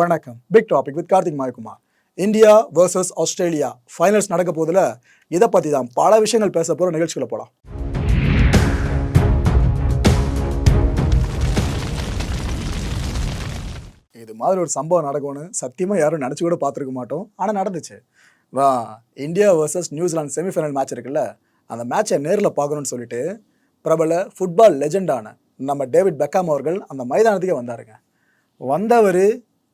வணக்கம். Big topic with Karthik Mayakumar India versus Australia. Finals நடக்க போதில் இதை பற்றி தான் பல விஷயங்கள் பேச போகிற நிகழ்ச்சிகளை போகலாம் இது மாதிரி ஒரு சம்பவம் நடக்கும்னு சத்தியமாக யாரும் நினச்சி கூட பார்த்துருக்க மாட்டோம். ஆனால் நடந்துச்சு. வா India versus New Zealand semifinal match இருக்குல்ல. அந்த மேட்சை நேரில் பார்க்கணும்னு சொல்லிட்டு பிரபல ஃபுட்பால் லெஜெண்டான நம்ம டேவிட் பெக்காம் அவர்கள் அந்த மைதானத்துக்கே வந்தாருங்க. வந்தவர்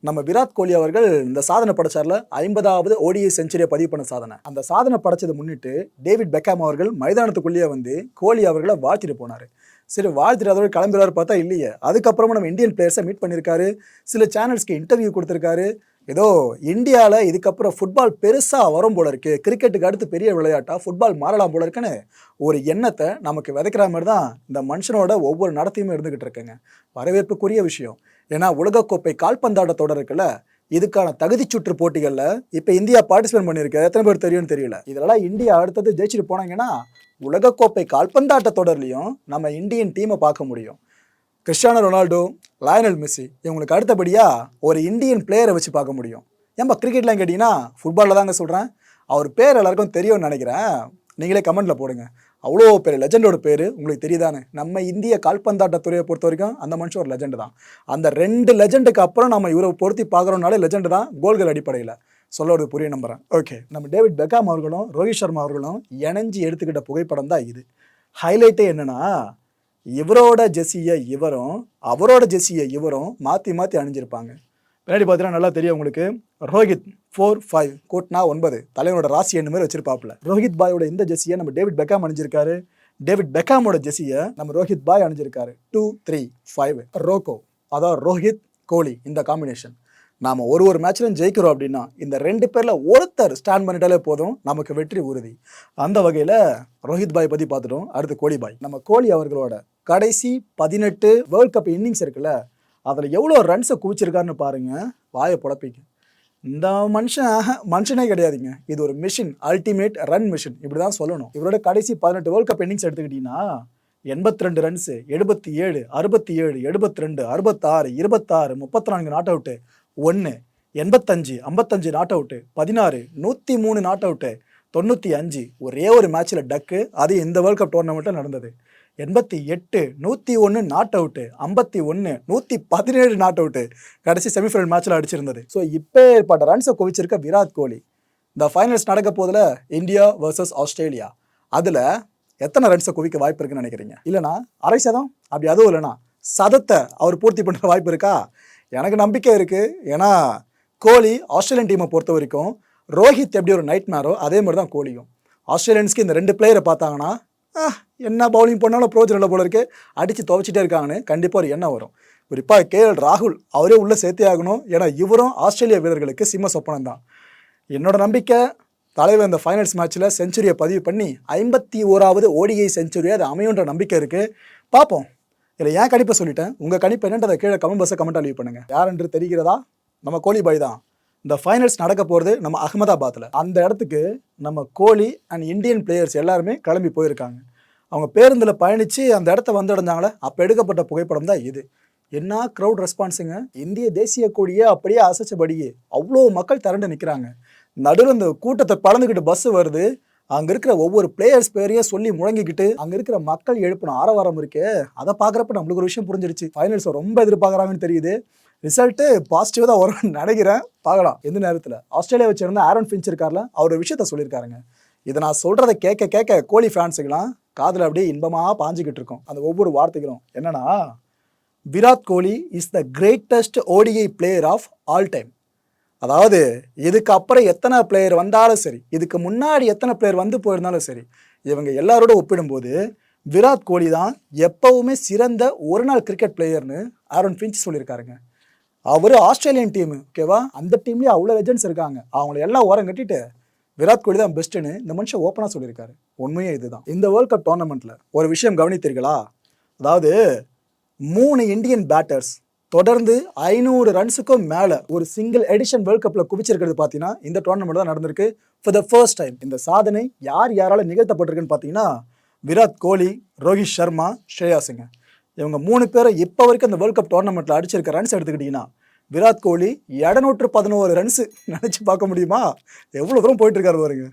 நம்ம விராட் கோலி அவர்கள் இந்த சாதனை படைச்சார்ல ஐம்பதாவது ஓடிஐ செஞ்சுரியை பதிவு பண்ண சாதனை. அந்த சாதனை படைச்சதை முன்னிட்டு டேவிட் பெக்காம் அவர்கள் மைதானத்துக்குள்ளேயே வந்து கோலி அவர்களை வாழ்த்திட்டு போனார். சரி வாழ்த்துட்டு அதோட கிளம்புறாரு பார்த்தா இல்லையே. அதுக்கப்புறமா நம்ம இந்தியன் பிளேயர்ஸை மீட் பண்ணியிருக்காரு சில சேனல்ஸ்க்கு இன்டர்வியூ கொடுத்துருக்காரு. ஏதோ இந்தியாவில் இதுக்கப்புறம் ஃபுட்பால் பெருசாக வரும் போல இருக்கு. கிரிக்கெட்டுக்கு அடுத்து பெரிய விளையாட்டாக ஃபுட்பால் மாறலாம் போல இருக்குன்னு ஒரு எண்ணத்தை நமக்கு விதைக்கிற மாதிரி தான் இந்த மனுஷனோட ஒவ்வொரு நடத்தையுமே இருந்துக்கிட்டு இருக்குங்க. வரவேற்புக்குரிய விஷயம். ஏன்னா உலகக்கோப்பை கால்பந்தாட்ட தொடர் இருக்குல்ல இதுக்கான தகுதி சுற்று போட்டிகளில் இப்போ இந்தியா பார்ட்டிசிபேட் பண்ணியிருக்கு எத்தனை பேர் தெரியும்னு தெரியல. இதெல்லாம் இந்தியா அடுத்தது ஜெயிச்சுட்டு போனாங்கன்னா உலகக்கோப்பை கால்பந்தாட்ட தொடர்லையும் நம்ம இந்தியன் டீமை பார்க்க முடியும். கிறிஸ்டியானோ ரொனால்டோ லயனல் மெஸ்ஸி இவங்களுக்கு அடுத்தபடியாக ஒரு இந்தியன் பிளேயரை வச்சு பார்க்க முடியும். ஏன்பா கிரிக்கெட்லாம் கேட்டிங்கன்னா ஃபுட்பாலில் தாங்க சொல்கிறேன் அவர் பேர் எல்லாருக்கும் தெரியும்னு நினைக்கிறேன். நீங்களே கமெண்ட்டில் போடுங்க. அவ்வளோ பெரிய லெஜெண்டோட பேர் உங்களுக்கு தெரியுதானே? நம்ம இந்திய கால்பந்தாட்ட துறையை பொறுத்த வரைக்கும் அந்த மனுஷன் ஒரு லெஜெண்டு தான். அந்த ரெண்டு லெஜெண்டுக்கு அப்புறம் நம்ம இவரை பொருத்தி பார்க்குறோம்னாலே லெஜெண்டு தான் கோல்கள் அடிப்படையில். சொல்ல புரிய நம்புகிறேன் ஓகே நம்ம டேவிட் பெக்காம் அவர்களும் ரோஹித் சர்மா அவர்களும் இணைஞ்சு எடுத்துக்கிட்ட புகைப்படம் தான் இது. ஹைலைட்டே என்னென்னா இவரோட ஜெஸ்ஸியை இவரும் அவரோட ஜெஸ்ஸியை இவரும் மாற்றி மாற்றி அணிஞ்சிருப்பாங்க. பின்னாடி பார்த்தீங்கன்னா நல்லா தெரியும் உங்களுக்கு. ரோஹித் ஃபோர் ஃபைவ் கோட்னா ஒன்பது. தலைவனோட ராசி என்ன மாதிரி வச்சிருப்பாப்புல. ரோஹித் பாயோட இந்த ஜெஸியை நம்ம டேவிட் பெக்காம் அணிஞ்சிருக்காரு. டேவிட் பெக்காமோட ஜெஸியை நம்ம ரோஹித் பாய் அணிஞ்சிருக்காரு. Two three five Roko. அதாவது ரோஹித் கோலி இந்த காம்பினேஷன் நாம் ஒரு ஒரு மேட்ச்லையும் ஜெயிக்கிறோம் அப்படின்னா இந்த ரெண்டு பேரில் ஒருத்தர் ஸ்டாண்ட் பண்ணிட்டாலே போதும் நமக்கு வெற்றி உறுதி. அந்த வகையில் ரோஹித் பாய் பற்றி பார்த்துட்டோம். அடுத்து கோலி பாய். நம்ம கோலி அவர்களோட கடைசி பதினெட்டு வேர்ல்ட் கப் இன்னிங்ஸ் இருக்குல்ல அதில் எவ்வளோ ரன்ஸை குவிச்சிருக்காருன்னு பாருங்கள் வாயை புடப்பிக்க இந்த மனுஷன் மனுஷனே கிடையாதுங்க. இது ஒரு மிஷின் அல்டிமேட் ரன் மிஷின் இப்படி தான் சொல்லணும். இவரோட கடைசி பதினெட்டு வேர்ல்ட் கப் இன்னிங்ஸ் எடுத்துக்கிட்டிங்கன்னா எண்பத்தி ரெண்டு ரன்ஸு எழுபத்தி ஏழு அறுபத்தி ஏழு எழுபத்தி ரெண்டு அறுபத்தாறு இருபத்தாறு முப்பத்தி நான்கு நாட் அவுட்டு ஒன்று எண்பத்தஞ்சு ஐம்பத்தஞ்சு நாட் அவுட்டு பதினாறு நூற்றி மூணு நாட் அவுட்டு தொண்ணூற்றி அஞ்சு ஒரே ஒரு மேட்ச்சில் டக்கு அது இந்த வேர்ல்ட் கப் டோர்னமெண்ட்டில் நடந்தது. எண்பத்தி எட்டு நூற்றி ஒன்று நாட் அவுட்டு ஐம்பத்தி ஒன்று நூற்றி பதினேழு நாட் அவுட்டு கடைசி செமிஃபைனல் மேட்ச்சில் அடிச்சிருந்தது. ஸோ இப்போ ஏற்பட்ட ரன்ஸை குவிச்சிருக்க விராட் கோலி. இந்த ஃபைனல்ஸ் நடக்க போதில் இந்தியா வர்சஸ் ஆஸ்திரேலியா. அதில் எத்தனை ரன்ஸை குவிக்க வாய்ப்பு இருக்குன்னு நினைக்கிறீங்க? இல்லைனா அரை சதம்? அப்படி அதுவும் இல்லைனா சதத்தை அவர் பூர்த்தி பண்ணுற வாய்ப்பு இருக்கா? எனக்கு நம்பிக்கை இருக்குது ஏன்னா கோலி ஆஸ்திரேலியன் டீமை பொறுத்த வரைக்கும் ரோஹித் எப்படி ஒரு நைட் மேரோ அதே மாதிரி தான் கோலியும். ஆஸ்திரேலியன்ஸ்க்கு இந்த ரெண்டு பிளேயரை பார்த்தாங்கன்னா என்ன பவுலிங் பண்ணாலும் ப்ரோஜனம் இல்லை போல இருக்கு. அடித்து துவைச்சிட்டே இருக்காங்கன்னு கண்டிப்பாக ஒரு எண்ணம் வரும். குறிப்பாக கே எல் ராகுல் அவரே உள்ளே சேர்த்தே ஆகணும். ஏன்னா இவரும் ஆஸ்திரேலிய வீரர்களுக்கு சிம்ம சொப்பனம் தான். என்னோட நம்பிக்கை தலைவர் இந்த ஃபைனல்ஸ் மேட்ச்சில் செஞ்சுரியை பதிவு பண்ணி ஐம்பத்தி ஓராவது ஓடிஐ செஞ்சுரி அது அமையுன்ற நம்பிக்கை இருக்குது பார்ப்போம் இதில் ஏன் கணிப்பை சொல்லிட்டேன்? உங்கள் கணிப்பு என்னன்றதை கீழே கமெண்ட் பஸ்ஸை கமெண்ட் அழிவு பண்ணுங்கள் யாரென்று தெரிகிறதா? நம்ம கோலி பாய் தான். இந்த ஃபைனல்ஸ் நடக்க போகிறது நம்ம அகமதாபாத்தில் அந்த இடத்துக்கு நம்ம கோலி அண்ட் இந்தியன் பிளேயர்ஸ் எல்லாருமே கிளம்பி போயிருக்காங்க. அவங்க பேருந்தில் பயணித்து அந்த இடத்த வந்தடைஞ்சாங்களே அப்போ எடுக்கப்பட்ட புகைப்படம் தான் இது. என்ன க்ரௌட் ரெஸ்பான்ஸுங்க இந்திய தேசிய கொடியை அப்படியே அசைச்சபடியே அவ்வளோ மக்கள் திரண்டு நிற்கிறாங்க நடுவில் இந்த கூட்டத்தை பறந்துக்கிட்டு பஸ் வருது. அங்கே இருக்கிற ஒவ்வொரு பிளேயர்ஸ் பேரையும் சொல்லி முழங்கிக்கிட்டு அங்கே இருக்கிற மக்கள் எழுப்பின ஆரவாரம் இருக்கே அதை பார்க்குறப்ப நம்மளுக்கு ஒரு விஷயம் புரிஞ்சிருச்சு. ஃபைனல்ஸை ரொம்ப எதிர்பார்க்குறாங்கன்னு தெரியுது. ரிசல்ட்டு பாசிட்டிவாக தான் வரும்னு நினைக்கிறேன். பார்க்கலாம். எந்த நேரத்தில்? ஆஸ்திரேலியா வச்சிருந்த ஆரன் ஃபின்ச் இருக்கார்ல அவர் விஷயத்த சொல்லியிருக்காருங்க. இதை நான் சொல்கிறத கேட்க கேட்க கோலி ஃபேன்ஸுக்கெல்லாம் காதில் அப்படியே இன்பமாக பாஞ்சிக்கிட்டு இருக்கும். அந்த ஒவ்வொரு வார்த்தைகளும் என்னன்னா Virat Kohli is the greatest ODI player of all time அதாவது இதுக்கு அப்புறம் எத்தனை பிளேயர் வந்தாலும் சரி இதுக்கு முன்னாடி எத்தனை பிளேயர் வந்து போயிருந்தாலும் சரி இவங்க எல்லாரோட ஒப்பிடும்போது விராட் கோலி தான் எப்பவுமே சிறந்த ஒரு நாள் கிரிக்கெட் பிளேயர்னு ஆரோன் ஃபின்ச் சொல்லியிருக்காருங்க. அவர் ஆஸ்திரேலியன் டீமு ஓகேவா அந்த டீம்லேயே அவ்வளோ லெஜெண்ட்ஸ் இருக்காங்க. அவங்கள எல்லாம் ஓரம் கட்டிட்டு விராட் கோலி தான் பெஸ்ட்டுன்னு இந்த மனுஷன் ஓப்பனாக சொல்லியிருக்காரு. உண்மையே இதுதான். இந்த வேர்ல்ட் கப் டோர்னமெண்ட்டில் ஒரு விஷயம் கவனித்தீர்களா? அதாவது மூணு இந்தியன் பேட்டர்ஸ் தொடர்ந்து ஐநூறு ரன்ஸுக்கும் மேலே ஒரு சிங்கிள் எடிஷன் வேர்ல்ட் கப்பில் குவிச்சிருக்கிறது பார்த்தீங்கன்னா இந்த டோர்னமெண்ட் தான் நடந்திருக்கு. ஃபார் த ஃபர்ஸ்ட் டைம் இந்த சாதனை யார் யாரால் நிகழ்த்தப்பட்டிருக்குன்னு பார்த்தீங்கன்னா விராட் கோலி ரோஹித் சர்மா ஸ்ரேயா சிங்க. இவங்க மூணு பேரும் இப்போ வரைக்கும் அந்த வேர்ல்ட் கப் டோர்னமெண்ட்டில் அடிச்சிருக்க ரன்ஸ் எடுத்துக்கிட்டிங்கன்னா விராட் கோலி இரநூற்று பதினோரு ரன்ஸு நினச்சி பார்க்க முடியுமா? எவ்வளோ தூரம் போயிட்டுருக்காரு பாருங்க.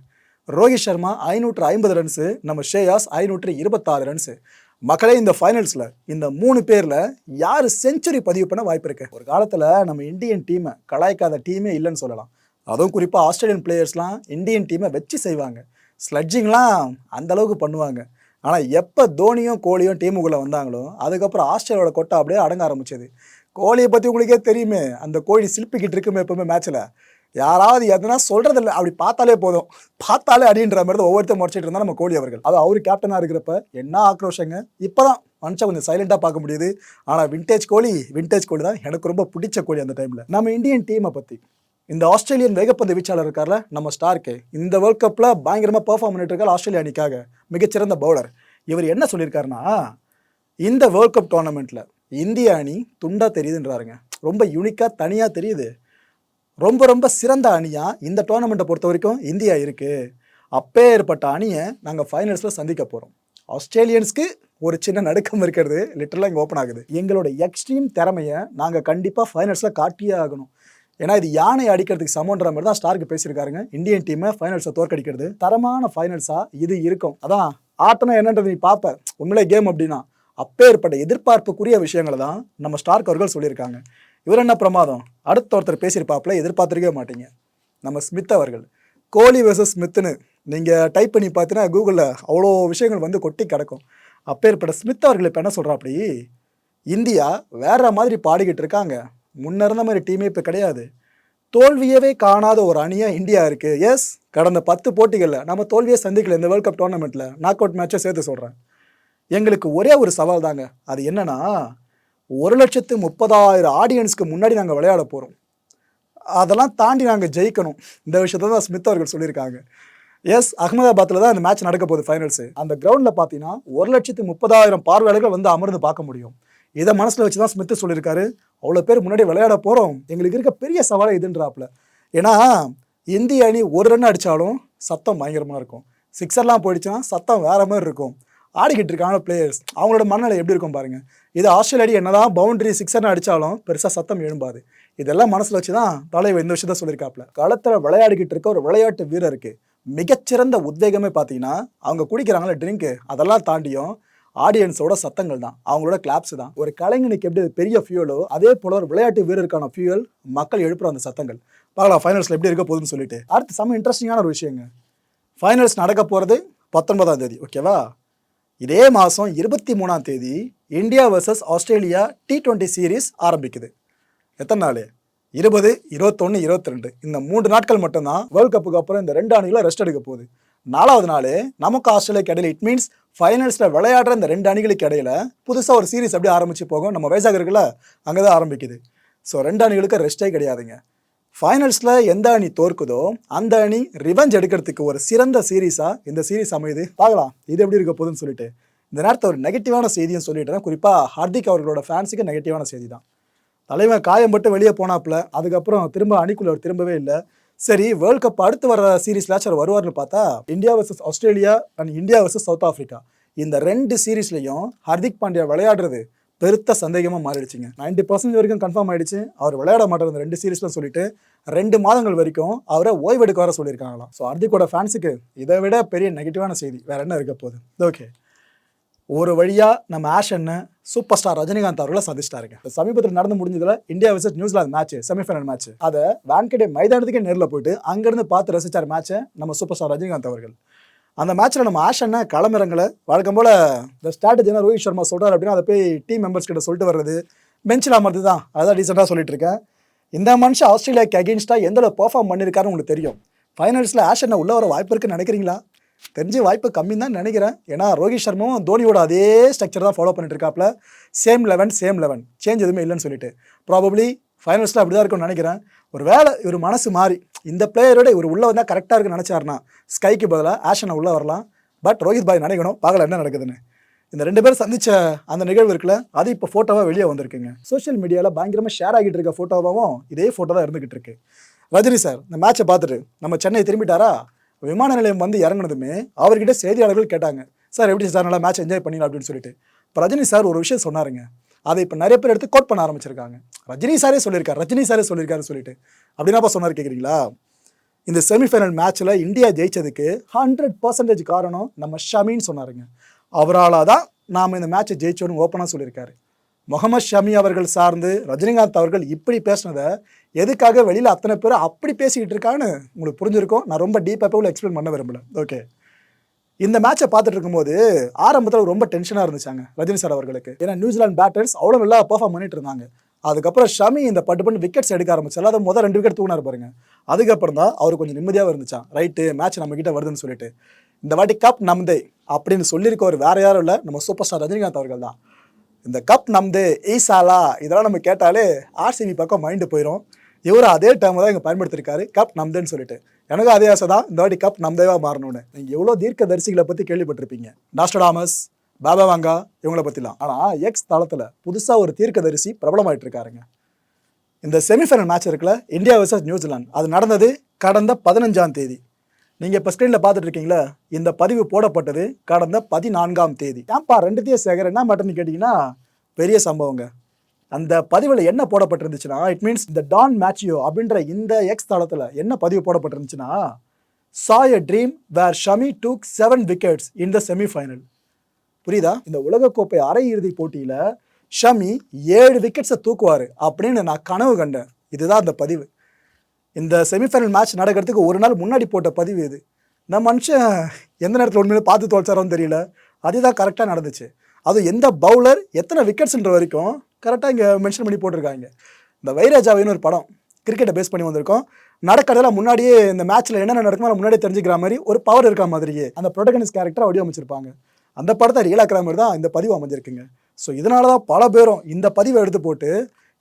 ரோஹித் சர்மா ஐநூற்று ஐம்பது ரன்ஸு நம்ம ஷேயாஸ் ஐநூற்று இருபத்தாறு ரன்ஸு மக்களே இந்த ஃபைனல்ஸில் இந்த மூணு பேரில் யார் செஞ்சுரி பதிவு பண்ண வாய்ப்பு இருக்கு? ஒரு காலத்தில் நம்ம இந்தியன் டீமை கலாய்க்காத டீமே இல்லைன்னு சொல்லலாம். அதுவும் குறிப்பாக ஆஸ்திரேலியன் பிளேயர்ஸ்லாம் இந்தியன் டீமை வச்சு செய்வாங்க. ஸ்லட்ஜிங்லாம் அந்த அளவுக்கு பண்ணுவாங்க. ஆனால் எப்போ தோனியும் கோலியும் டீமுக்குள்ளே வந்தாங்களோ அதுக்கப்புறம் ஆஸ்திரேலியாவோட கொட்டை அப்படியே அடங்க ஆரம்பிச்சது. கோலியை பற்றி உங்களுக்கே தெரியுமே. அந்த கோழி சில்பிக்கிட்டு இருக்குமே எப்பவுமே மேட்ச்சில் யாராவது எதனா சொல்கிறதில்ல அப்படி பார்த்தாலே போதும். பார்த்தாலே அடின்ற மாதிரி தான் ஒவ்வொருத்தர் முடிச்சிட்டு இருந்தா நம்ம கோலி அவர்கள். அது அவர் கேப்டனாக இருக்கிறப்ப என்ன ஆக்ரோஷங்க? இப்போ தான் மனுஷன் கொஞ்சம் சைலண்டாக பார்க்க முடியுது. ஆனால் விண்டேஜ் கோழி விண்டேஜ் கோழி தான் எனக்கு ரொம்ப பிடிச்ச கோழி அந்த டைமில் நம்ம இந்தியன் டீமை பற்றி இந்த ஆஸ்திரேலியன் வேகப்பந்து வீச்சாளர் இருக்கார்ல நம்ம ஸ்டார்க்கு. இந்த வேர்ல்ட் கப்பில் பயங்கரமாக பெர்ஃபார்ம் பண்ணிட்டு இருக்கார் ஆஸ்திரேலியா அணிக்காக. மிகச்சிறந்த பவுலர் இவர் என்ன சொல்லியிருக்காருன்னா இந்த வேர்ல்ட் கப் டோர்னமெண்ட்டில் இந்திய அணி துண்டா தெரியுதுன்றாருங்க. ரொம்ப யூனிக்காக தனியாக தெரியுது. ரொம்ப ரொம்ப சிறந்த அணியாக இந்த டோர்னமெண்ட்டை பொறுத்த வரைக்கும் இந்தியா இருக்குது அப்பேற்பட்ட அணியை நாங்கள் ஃபைனல்ஸில் சந்திக்க போகிறோம் ஆஸ்திரேலியன்ஸ்க்கு ஒரு சின்ன நடுக்கம் இருக்கிறது. லிட்டரலாக இங்கே ஓப்பன் ஆகுது. எங்களோட எக்ஸ்ட்ரீம் திறமையை நாங்கள் கண்டிப்பாக ஃபைனல்ஸில் காட்டியே ஆகணும். ஏன்னா இது யானை அடிக்கிறதுக்கு சமன்ற மாதிரி தான் ஸ்டார்க்கு பேசியிருக்காருங்க. இந்தியன் டீமை ஃபைனல்ஸை தோற்கடிக்கிறது. தரமான ஃபைனல்ஸாக இது இருக்கும். அதான் ஆட்டம்னா என்னன்றது நீ பார்ப்ப. உண்மையிலே கேம் அப்படின்னா. அப்பேற்பட்ட எதிர்பார்ப்புக்குரிய விஷயங்களை தான் நம்ம ஸ்டார்க் அவர்கள் சொல்லியிருக்காங்க. இவர் என்ன பிரமாதம்? அடுத்த ஒருத்தர் பேசியிருப்பாப்புல எதிர்பார்த்துருக்கவே மாட்டீங்க. நம்ம ஸ்மித் அவர்கள். கோலி வெர்சஸ் ஸ்மித்னு நீங்கள் டைப் பண்ணி பார்த்தீங்கன்னா கூகுளில் அவ்வளோ விஷயங்கள் வந்து கொட்டி கிடக்கும். அப்பேற்பட்ட ஸ்மித் அவர்கள் இப்போ என்ன சொல்கிறாப்படி இந்தியா வேற மாதிரி பாடிக்கிட்டு இருக்காங்க. முன்ன இருந்த மாதிரி டீமே இப்போ கிடையாது. தோல்வியவே காணாத ஒரு அணியாக இந்தியா இருக்குது எஸ் கடந்த பத்து போட்டிகளில் நம்ம தோல்வியை சந்திக்கல இந்த வேர்ல்ட் கப் டோர்னமெண்ட்டில் நாக் அவுட் மேட்சை சேர்த்து சொல்கிறேன் எங்களுக்கு ஒரே ஒரு சவால் தாங்க. அது என்னென்னா ஒரு லட்சத்து முப்பதாயிரம் ஆடியன்ஸ்க்கு முன்னாடி நாங்கள் விளையாட போகிறோம் அதெல்லாம் தாண்டி நாங்கள் ஜெயிக்கணும். இந்த விஷயத்தை தான் ஸ்மித் அவர்கள் சொல்லியிருக்காங்க. எஸ் அகமதாபாத்தில் தான் இந்த மேட்ச் நடக்க போகுது ஃபைனல்ஸு அந்த கிரவுண்டில் பார்த்தீங்கன்னா ஒரு லட்சத்து முப்பதாயிரம் பார்வையாளர்கள் வந்து அமர்ந்து பார்க்க முடியும். இதை மனசில் வச்சு தான் ஸ்மித் சொல்லியிருக்காரு. அவ்வளோ பேர் முன்னாடி விளையாட போகிறோம் எங்களுக்கு இருக்க பெரிய சவாலை இதுன்றாப்புல. ஏன்னா இந்திய அணி ஒரு ரன் அடித்தாலும் சத்தம் பயங்கரமாக இருக்கும். சிக்ஸர்லாம் போயிடுச்சுன்னா சத்தம் வேற மாதிரி இருக்கும். ஆடிக்கிட்டு இருக்காங்க பிளேயர்ஸ் அவங்களோட மனநிலை எப்படி இருக்கும் பாருங்க. இது ஆஸ்திரேலியா என்னதான் பவுண்டரி சிக்ஸர்னு அடித்தாலும் பெருசாக சத்தம் எழும்பாது. இதெல்லாம் மனசில் வச்சு தான் தலைவர் இந்த விஷயத்த சொல்லியிருக்காப்புல. களத்தில் விளையாடிக்கிட்டு இருக்க ஒரு விளையாட்டு வீரருக்கு மிகச்சிறந்த உத்வேகமே பார்த்தீங்கன்னா அவங்க குடிக்கிறாங்களே ட்ரிங்க்கு அதெல்லாம் தாண்டியும் ஆடியன்ஸோட சத்தங்கள் தான். அவங்களோட கிளாப்ஸ் தான். ஒரு கலைஞனுக்கு எப்படி பெரிய ஃபியூலோ அதே போல ஒரு விளையாட்டு வீரருக்கான ஃபியூல் மக்கள் எழுப்புற அந்த சத்தங்கள். பார்க்கலாம் ஃபைனல்ஸில் எப்படி இருக்க போகுதுன்னு சொல்லிட்டு. அடுத்து செம்ம இன்ட்ரெஸ்டிங்கான ஒரு விஷயங்க. ஃபைனல்ஸ் நடக்க போகிறது பத்தொன்பதாம் தேதி ஓகேவா இதே மாதம் இருபத்தி மூணாம் தேதி India versus Australia T twenty series ஆரம்பிக்குது. எத்தனை நாள்? இருபது இருபத்தொன்று இருபத்தி ரெண்டு இந்த மூன்று நாட்கள் மட்டும்தான் வேர்ல்ட் கப்புக்கு அப்புறம் இந்த ரெண்டு அணிகளும் ரெஸ்ட் எடுக்க போகுது. நாலாவது நாள் நமக்கு ஆஸ்திரேலியாக்கு இடையில இட் மீன்ஸ் ஃபைனல்ஸில் விளையாடுற இந்த ரெண்டு அணிகளுக்கு இடையில புதுசாக ஒரு சீரிஸ் அப்படியே ஆரம்பிச்சு போகும். நம்ம வயசாக இருக்குல்ல அங்கே தான் ஆரம்பிக்குது. ஸோ ரெண்டு அணிகளுக்கு ரெஸ்ட்டே கிடையாதுங்க. ஃபைனல்ஸில் எந்த அணி தோற்குதோ அந்த அணி ரிவெஞ்ச் எடுக்கிறதுக்கு ஒரு சிறந்த சீரீஸாக இந்த சீரீஸ் அமையுது. பார்க்கலாம். இது எப்படி இருக்க போகுதுன்னு சொல்லிட்டு. இந்த நேரத்தில் ஒரு நெகட்டிவான செய்தியும் சொல்லிட்டேன். குறிப்பாக ஹார்திக் அவர்களோட ஃபேன்ஸுக்கு நெகட்டிவான செய்தி தான். தலைவன் காயம்பட்டு வெளியே போனாப்புல அதுக்கப்புறம் திரும்ப அணிக்குள்ள அவர் திரும்பவே இல்லை. சரி வேர்ல்ட் கப் அடுத்து வர சீரீஸ்லாச்சும் அவர் வருவார்னு பார்த்தா India versus Australia and India versus South Africa இந்த ரெண்டு சீரீஸ்லையும் ஹர்திக் பாண்டியா விளையாடுறது பெருத்த சந்தேகமாக மாறிடுச்சுங்க. 90% பர்சன்ட் வரைக்கும் கன்ஃபார்ம் ஆயிடுச்சு. அவர் விளையாட மாட்டார் இந்த ரெண்டு சீரீஸ்லாம் சொல்லிட்டு ரெண்டு மாதங்கள் வரைக்கும் அவரை ஓய்வெடுக்க வர சொல்லியிருக்காங்களாம். ஸோ ஹர்திக்கோட ஃபேன்ஸுக்கு இதை விட பெரிய நெகட்டிவான செய்தி வேற என்ன இருக்க போகுது? ஓகே ஒரு வழியாக நம்ம ஆஷன் சூப்பர் ஸ்டார் ரஜினிகாந்த் அவர்களை சந்திச்சிட்டாருங்க. இப்ப சமீபத்தில் நடந்து முடிஞ்சதுல India versus New Zealand match semifinal match அதை வான்கடே மைதானத்துக்கே நேரில் போயிட்டு அங்கேருந்து பார்த்து ரசிச்சார் மேட்சை நம்ம சூப்பர் ஸ்டார் ரஜினிகாந்த் அவர்கள். அந்த மேட்ச்சில் நம்ம ஆஷனை களமிறங்கலை. வழக்கம் போல் இந்த ஸ்ட்ராட்டஜினா ரோஹித் சர்மா சொல்கிறார் அப்படின்னா அதை போய் டீம் மெம்பர்ஸ் கிட்ட சொல்லிட்டு வர்றது. பெஞ்சில் அமர்ந்து தான். அதான் ரீசெண்டாக சொல்லிட்டு இருக்கேன். இந்த மனுஷன் ஆஸ்திரேலியாக்கு அகேன்ஸ்டாக எந்த அளவு பெர்ஃபார்ம் பண்ணியிருக்காருன்னு உங்களுக்கு தெரியும். ஃபைனல்ஸில் ஆஷனை உள்ள வர வாய்ப்பு இருக்குன்னு நினைக்கிறீங்களா? தெரிஞ்சு வாய்ப்பு கம்மி தான் நினைக்கிறேன். ஏன்னா ரோஹித் சர்மாவும் தோனியோட அதே ஸ்ட்ரக்சர் தான் ஃபாலோ பண்ணிட்டு இருக்காப்ல same eleven same eleven change எதுவுமே இல்லைன்னு சொல்லிட்டு. ப்ராபப்ளி ஃபைனல்ஸில் அப்படி தான் இருக்கும்னு நினைக்கிறேன். ஒரு வேலை இவர் மனசு மாறி இந்த பிளேயரோட இவர் உள்ளே வந்தால் கரெக்டாக இருக்குன்னு நினச்சாருன்னா ஸ்கைக்கு பதிலாக ஆஷனை உள்ளே வரலாம். பட் ரோஹித் பாய் நினைக்கணும் பார்க்கல என்ன நடக்குதுன்னு. இந்த ரெண்டு பேரும் சந்திச்ச அந்த நிகழ்வு இருக்குல்ல அது இப்போ ஃபோட்டோவாக வெளியே வந்திருக்குங்க. சோஷியல் மீடியாவில் பயங்கரமாக ஷேர் ஆகிட்டு இருக்க ஃபோட்டோவாகவும் இதே ஃபோட்டோ தான் இருந்துகிட்டு இருக்கு. ரஜினி சார் இந்த மேட்சை பார்த்துட்டு நம்ம சென்னை திரும்பிட்டாரா? விமான நிலையம் வந்து இறங்குனதுமே அவர்கிட்ட செய்தியாளர்கள் கேட்டாங்க. சார் எப்படி சார் நல்லா மேட்ச் என்ஜாய் பண்ணிடலாம் அப்படின்னு சொல்லிட்டு. இப்போ ரஜினி சார் ஒரு விஷயம் சொன்னாருங்க. அதை இப்போ நிறைய பேர் எடுத்து கோட் பண்ண ஆரம்பிச்சிருக்காங்க. ரஜினி சாரே சொல்லியிருக்காரு ரஜினி சாரே சொல்லியிருக்காரு சொல்லிட்டு. அப்படின்னாப்பா சொன்னார் கேட்குறீங்களா இந்த செமிஃபைனல் மேட்ச்சில் இந்தியா ஜெயிச்சதுக்கு ஹண்ட்ரட் பர்சன்டேஜ் காரணம் நம்ம ஷமின்னு சொன்னாருங்க. அவரால் தான் நாம் இந்த மேட்சை ஜெயிச்சோன்னு ஓப்பனாக சொல்லியிருக்காரு. முகமது ஷமி அவர்கள் சார்ந்து ரஜினிகாந்த் அவர்கள் இப்படி பேசினதை எதுக்காக வெளியில் அத்தனை பேர் அப்படி பேசிக்கிட்டு இருக்கான்னு உங்களுக்கு புரிஞ்சிருக்கும். நான் ரொம்ப டீப்பாக உள்ள எக்ஸ்பிளைன் பண்ண விரும்பல. ஓகே இந்த மேட்சை பார்த்துட்டு இருக்கும்போது ஆரம்பத்தில் ரொம்ப டென்ஷனாக இருந்துச்சாங்க ரஜினி சார் அவர்களுக்கு. ஏன்னா நியூசிலாந்து பேட்டர்ஸ் அவ்வளோ நல்லா பர்ஃபார்ம் பண்ணிட்டு இருந்தாங்க. அதுக்கப்புறம் ஷமி இந்த பட்டு பண்ணி விக்கெட்ஸ் எடுக்க ஆரம்பிச்சால அதை முதல் ரெண்டு விக்கெட் தூங்கினார் பாருங்க. அதுக்கப்புறம் தான் அவர் கொஞ்சம் நிம்மதியாக இருந்துச்சான் ரைட்டு மேட்ச் நம்ம கிட்ட வருதுன்னு சொல்லிட்டு. இந்த வாட்டி கப் நம்தே அப்படின்னு சொல்லியிருக்கவர் வேற யாரும் இல்லை. நம்ம சூப்பர் ஸ்டார் ரஜினிகாந்த் அவர்கள் தான். இந்த கப் நம்தே ஈசாலா இதெல்லாம் நம்ம கேட்டாலே ஆர்சிபி பக்கம் மைண்டு போயிடும் இவரும் அதே டைம் தான் இங்கே பயன்படுத்திருக்காரு. கப் நம்தேன்னு சொல்லிட்டு. எனக்கு அதே ஆசை தான் இந்த வாட்டி கப் நம்தேவா மாறணும்னு. நீங்கள் எவ்வளோ தீர்க்க தரிசிகளை பற்றி கேள்விப்பட்டிருப்பீங்க. டாஸ்டடாமஸ் பாபா வாங்கா இவங்கள பற்றிலாம் ஆனால் எக்ஸ் தளத்தில் புதுசாக ஒரு தீர்க்கதரிசி பிரபலமாயிட்டு இருக்காருங்க இந்த செமிஃபைனல் மேட்ச் இருக்குல்ல இந்தியா வர்சஸ் நியூசிலாந்து அது நடந்தது கடந்த பதினஞ்சாம் தேதி. நீங்கள் இப்போ ஸ்க்ரீனில் பார்த்துட்டு இருக்கீங்களா இந்த பதிவு போடப்பட்டது கடந்த பதினான்காம் தேதி. ஏன்பா ரெண்டுத்தையும் சேகர் என்ன மேட்டர்னு கேட்டிங்கன்னா பெரிய சம்பவங்க. அந்த பதிவில் என்ன போடப்பட்டிருந்துச்சுன்னா இட் மீன்ஸ் இந்த டான் மேட்சியோ அப்படின்ற இந்த எக்ஸ் தளத்தில் என்ன பதிவு போடப்பட்டிருந்துச்சுன்னா saw a dream where Shami took seven wickets in the semifinal புரியுதா? இந்த உலகக்கோப்பை அரையிறுதி போட்டியில் ஷமி ஏழு விக்கெட்ஸை தூக்குவார் அப்படின்னு நான் கனவு கண்டேன். இதுதான் அந்த பதிவு. இந்த செமிஃபைனல் மேட்ச் நடக்கிறதுக்கு ஒரு நாள் முன்னாடி போட்ட பதிவு இது. இந்த மனுஷன் எந்த நேரத்தில் உண்மையிலே பார்த்து தோல்ச்சாரோன்னு தெரியல. அதுதான் கரெக்டாக நடந்துச்சு. அதுவும் எந்த பவுலர் எத்தனை விக்கெட்ஸ்ன்ற வரைக்கும் கரெக்டாக இங்கே மென்ஷன் பண்ணி போட்டிருக்காங்க. இந்த வைராஜாவின்னு ஒரு படம் கிரிக்கெட்டை பேஸ் பண்ணி வந்திருக்கோம். நடக்கிறதெல்லாம் முன்னாடியே இந்த மேட்ச்சில் என்னென்ன நடக்குமோ அதை முன்னாடியே தெரிஞ்சுக்கிற மாதிரி ஒரு பவர் இருக்க மாதிரியே அந்த ப்ரொடகனிஸ் கேரக்டர் வடிவமைச்சிருப்பாங்க. அந்த படத்தை ரியலாக்கிற மாதிரி தான் இந்த பதிவு அமைஞ்சிருக்குங்க. ஸோ இதனால தான் பல பேரும் இந்த பதிவை எடுத்து போட்டு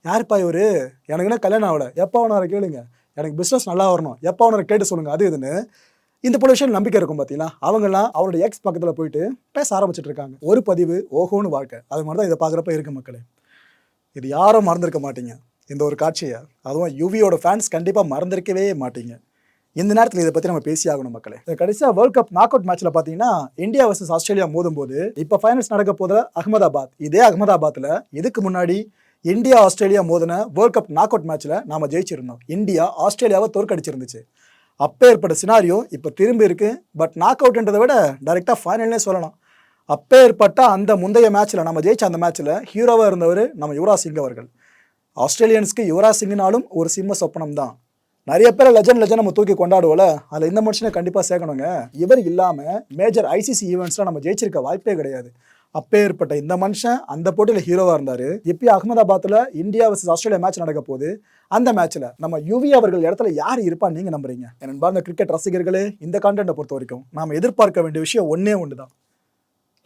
யாருப்பா இவரு? எனக்கு என்ன கல்யாணம் ஆகலை? எப்போ அவனாரை கேளுங்க. எனக்கு பிஸ்னஸ் நல்லா வரணும். எப்போ அவனரை கேட்டு சொல்லுங்கள் அது இதுன்னு இந்த போல விஷயம் நம்பிக்கை இருக்கும் பார்த்தீங்களா அவங்கெல்லாம் அவரோட எக்ஸ் பக்கத்தில் போயிட்டு பேச ஆரம்பிச்சிட்டு இருக்காங்க. ஒரு பதிவு ஓஹோன்னு வாழ்க்கை. அது மாதிரி தான் இதை பார்க்குறப்ப இருக்கு மக்களே. இது யாரும் மறந்துருக்க மாட்டீங்க. இந்த ஒரு காட்சியை. அதுவும் யுவியோட ஃபேன்ஸ் கண்டிப்பாக மறந்திருக்கவே மாட்டீங்க. இந்த நேரத்தில் இதை பற்றி நம்ம பேசியாகணும் மக்களே. கடைசியாக வேர்ல்ட் கப் நாக் அவுட் மேட்ச்சில் பார்த்தீங்கன்னா இந்தியா வர்சஸ் ஆஸ்திரேலியா மோதும்போது இப்போ ஃபைனல்ஸ் நடக்க போத அகமதாபாத். இதே அகமதாபாத்தில் இதுக்கு முன்னாடி இந்தியா ஆஸ்திரேலியா மோதின வேர்ல்ட் கப் நாக் அவுட் மேட்ச்சில் நாம ஜெயிச்சிருந்தோம். இந்தியா ஆஸ்திரேலியாவை தோற்கடிச்சிருந்துச்சு. அப்போ ஏற்பட்ட சினாரியோ இப்போ திரும்பி இருக்குது பட் நாக் அவுட்ன்றதை விட டைரெக்டாக ஃபைனல்னே சொல்லலாம். அப்பேற்பட்ட அந்த முந்தைய மேட்ச்சில் நம்ம ஜெயிச்ச அந்த மேட்ச்சில் ஹீரோவாக இருந்தவர் நம்ம யுவராஜ் சிங் அவர்கள். ஆஸ்திரேலியன்ஸ்க்கு யுவராஜ் சிங்னாலும் ஒரு சிம்ம சொப்பனம் தான் நிறைய பேர் லெஜண்ட் லெஜண்ட் நம்ம தூக்கி கொண்டாடுவோம்ல அதில் இந்த மனுஷனை கண்டிப்பாக சேர்க்கணுங்க. இவர் இல்லாமல் மேஜர் ஐசிசி ஈவெண்ட்ஸ்லாம் நம்ம ஜெயிச்சிருக்க வாய்ப்பே கிடையாது. அப்பேற்பட்ட இந்த மனுஷன் அந்த போட்டியில் ஹீரோவாக இருந்தார். இப்போ அகமதாபாத்தில் இந்தியா வர்சஸ் ஆஸ்திரேலியா மேட்ச் நடக்க போது அந்த மேட்ச்சில் நம்ம யுவி அவர்கள் இடத்துல யார் இருப்பான்னு நீங்கள் நம்புறீங்க? என்பார் இந்த கிரிக்கெட் ரசிகர்களே இந்த கான்டென்ட்டை பொறுத்த வரைக்கும் நாம் எதிர்பார்க்க வேண்டிய விஷயம் ஒன்றே ஒன்று தான்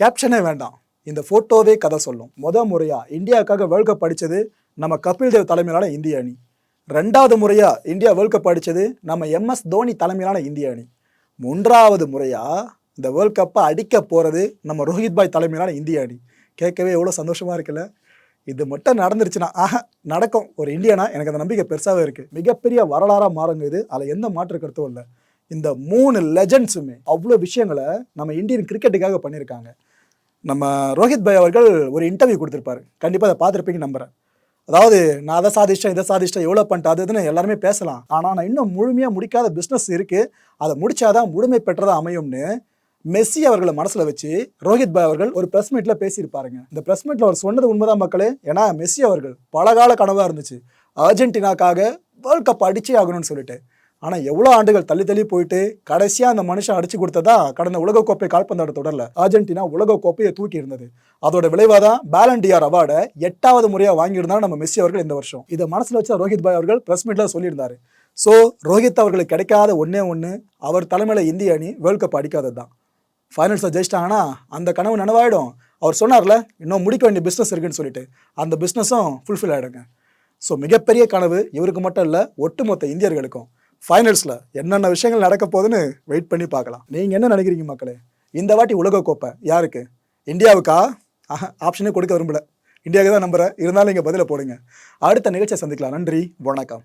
கேப்ஷனே வேண்டாம். இந்த ஃபோட்டோவே கதை சொல்லும். முத முறையாக இந்தியாவுக்காக வேர்ல்ட் கப் அடித்தது நம்ம கபில் தேவ் தலைமையிலான இந்திய அணி. ரெண்டாவது முறையாக இந்தியா வேர்ல்ட் கப் அடித்தது நம்ம எம்எஸ் தோனி தலைமையிலான இந்திய அணி. மூன்றாவது முறையாக இந்த வேர்ல்ட் கப்பை அடிக்க போகிறது நம்ம ரோஹித் பாய் தலைமையிலான இந்திய அணி. கேட்கவே எவ்வளோ சந்தோஷமாக இருக்குல்ல? இது மட்டும் நடந்துருச்சுன்னா ஆஹ நடக்கும். ஒரு இந்தியனா? எனக்கு அந்த நம்பிக்கை பெருசாகவே இருக்குது மிகப்பெரிய வரலாறாக மாறுங்க இது. அதில் எந்த மாற்று கருத்தும் இல்லை. இந்த மூணு லெஜண்ட்ஸுமே அவ்வளோ விஷயங்களை நம்ம இந்தியன் கிரிக்கெட்டுக்காக பண்ணியிருக்காங்க. நம்ம ரோஹித் பாய் அவர்கள் ஒரு இன்டர்வியூ கொடுத்துருப்பாரு. கண்டிப்பாக அதை பார்த்துருப்பீங்க நம்புறேன். அதாவது நான் அதை சாதிச்சிட்டேன் இதை சாதிச்சிட்டேன் எவ்வளோ பண்ணிட்டு அதுன்னு எல்லாருமே பேசலாம். ஆனால் நான் இன்னும் முழுமையாக முடிக்காத பிஸ்னஸ் இருக்குது அதை முடிச்சாதான் முழுமை பெற்றதாக அமையும்னு மெஸ்ஸி அவர்களை மனசில் வச்சு ரோஹித் பாய் அவர்கள் ஒரு ப்ரெஸ் மீட்டில் பேசியிருப்பாருங்க. இந்த ப்ரெஸ் மீட்டில் அவர் சொன்னது உண்மைதான் மக்களே. ஏன்னா மெஸ்ஸி அவர்கள் பலகால கனவாக இருந்துச்சு. அர்ஜென்டினாக்காக வேர்ல்ட் கப் அடிச்சே ஆகணும்னு சொல்லிட்டு. ஆனால் எவ்வளோ ஆண்டுகள் தள்ளி தள்ளி போயிட்டு கடைசியாக அந்த மனுஷன் அடிச்சு கொடுத்ததா கடந்த உலகக்கோப்பை கால்பந்தாட்ட தொடரில். அர்ஜென்டினா உலகக்கோப்பையை தூக்கி இருந்தது. அதோட விளைவாக தான் பேலண்டியார் அவார்டை எட்டாவது முறையாக வாங்கியிருந்தாரு நம்ம மெஸ்ஸி அவர்கள் இந்த வருஷம். இதை மனசில் வச்சா ரோஹித் பாய் அவர்கள் ப்ரெஸ் மீட்டில் சொல்லியிருந்தாரு. ஸோ ரோஹித் அவர்களுக்கு கிடைக்காத ஒன்றே ஒன்று அவர் தலைமையில் இந்திய அணி வேர்ல்ட் கப் அடிக்காதது தான். ஃபைனல்ஸில் ஜெயிச்சிட்டாங்கன்னா அந்த கனவு நனவாயிடும். அவர் சொன்னார்ல இன்னும் முடிக்க வேண்டிய பிஸ்னஸ் இருக்குன்னு சொல்லிட்டு. அந்த பிஸ்னஸும் ஃபுல்ஃபில் ஆகிடுங்க ஸோ மிகப்பெரிய கனவு இவருக்கு மட்டும் இல்லை ஒட்டுமொத்த இந்தியர்களுக்கும். ஃபைனல்ஸில் என்னென்ன விஷயங்கள் நடக்க போகுதுன்னு வெயிட் பண்ணி பார்க்கலாம். நீங்கள் என்ன நினைக்கிறீங்க மக்களே? இந்த வாட்டி உலகக்கோப்பை யாருக்கு? இந்தியாவுக்கா? ஆப்ஷனே கொடுக்க விரும்பல. இந்தியாவுக்கு தான் நம்புகிறேன் இருந்தாலும் இங்கே பதிலை போடுங்க. அடுத்த நிகழ்ச்சியை சந்திக்கலாம். நன்றி வணக்கம்.